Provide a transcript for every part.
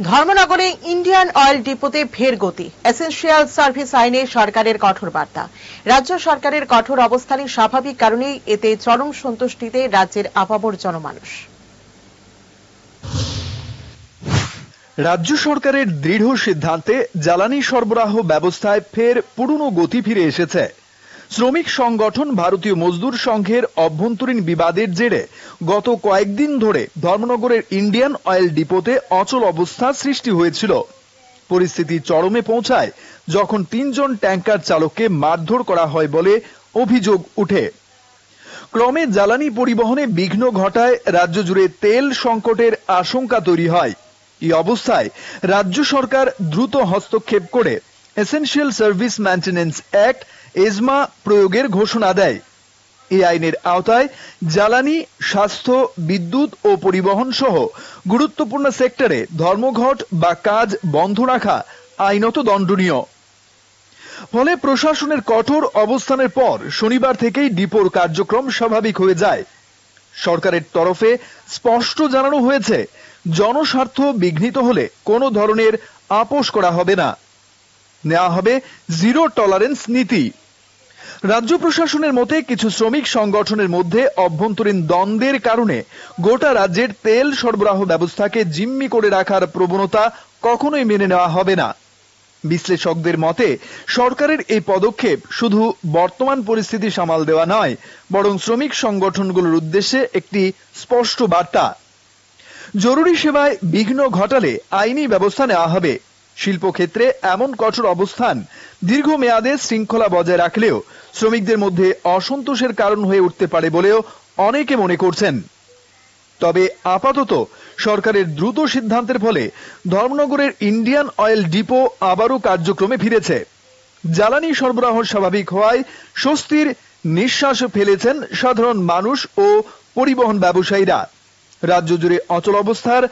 ধর্মনগরে Indian oil ডিপোতে ফের গতি। Essential service আইনে সরকারের কঠোর বার্তা। রাজ্য সরকারের কঠোর অবস্থানই স্বাভাবিক কারণেই এতে চরম সন্তুষ্টিতে রাজ্যের আপামর জনমানুষ। রাজ্য সরকারের দৃঢ় সিদ্ধান্তে জ্বালানি সরবরাহ ব্যবস্থায় ফের পুরনো গতি ফিরে এসেছে। শ্রমিক সংগঠন ভারতীয় মজদুর সংঘের অভ্যন্তরীণ বিবাদের জেরে গত কয়েকদিন ধরে ধর্মনগরের ইন্ডিয়ান অয়েল ডিপোতে অচল অবস্থা সৃষ্টি হয়েছিল। পরিস্থিতি চরমে পৌঁছায় যখন তিনজন ট্যাঙ্কার চালককে মারধর করা হয় বলে অভিযোগ উঠে। ক্রমে জ্বালানি পরিবহনে বিঘ্ন ঘটায় রাজ্য জুড়ে তেল সংকটের আশঙ্কা তৈরি হয়। এই অবস্থায় রাজ্য সরকার দ্রুত হস্তক্ষেপ করে essential service maintenance act ESMA প্রয়োগের ঘোষণা দেয়। এই আইনের আওতায় জ্বালানি, স্বাস্থ্য, বিদ্যুৎ ও পরিবহন সহ গুরুত্বপূর্ণ সেক্টরে ধর্মঘট বা কাজ বন্ধ রাখা আইনত দণ্ডনীয়। ফলে প্রশাসনের কঠোর অবস্থানের পর শনিবার থেকেই ডিপোর কার্যক্রম স্বাভাবিক হয়ে যায়। সরকারের তরফে স্পষ্ট জানানো হয়েছে, জনস্বার্থ বিঘ্নিত হলে কোনো ধরনের আপোষ করা হবে না। নেওয়া হবে জিরো টলারেন্স নীতি। রাজ্য প্রশাসনের মতে কিছু শ্রমিক সংগঠনের মধ্যে অভ্যন্তরীণ দ্বন্দ্বের কারণে গোটা রাজ্যের তেল সরবরাহ ব্যবস্থাকে জিম্মি করে রাখার প্রবণতা কখনোই মেনে নেওয়া হবে না। বিশ্লেষকদের মতে, সরকারের এই পদক্ষেপ শুধু বর্তমান পরিস্থিতি সামাল দেওয়া নয়, বরং শ্রমিক সংগঠনগুলোর উদ্দেশ্যে একটি স্পষ্ট বার্তা। জরুরি সেবায় বিঘ্ন ঘটালে আইনি ব্যবস্থা নেওয়া হবে। শিল্পক্ষেত্রে এমন কঠোর অবস্থান দীর্ঘমেয়াদে শৃঙ্খলা বজায় রাখলেও শ্রমিকদের মধ্যে অসন্তোষের কারণ হয়ে উঠতে পারে বলেও অনেকে মনে করছেন। তবে আপাতত সরকারের দ্রুত সিদ্ধান্তের ফলে ধর্মনগরের ইন্ডিয়ান অয়েল ডিপো আবারও কার্যক্রমে ফিরেছে। জ্বালানি সরবরাহ স্বাভাবিক হওয়ায় স্বস্তির নিঃশ্বাস ফেলেছেন সাধারণ মানুষ ও পরিবহন ব্যবসায়ীরা। রাজ্য জুড়ে অচল অবস্থার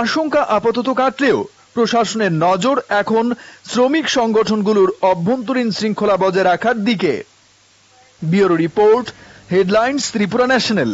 আশঙ্কা আপাতত কাটলেও প্রশাসনের নজর এখন শ্রমিক সংগঠনগুলোর অভ্যন্তরীণ শৃঙ্খলা বজায় রাখার দিকে। Bureau report, headlines, Tripura national.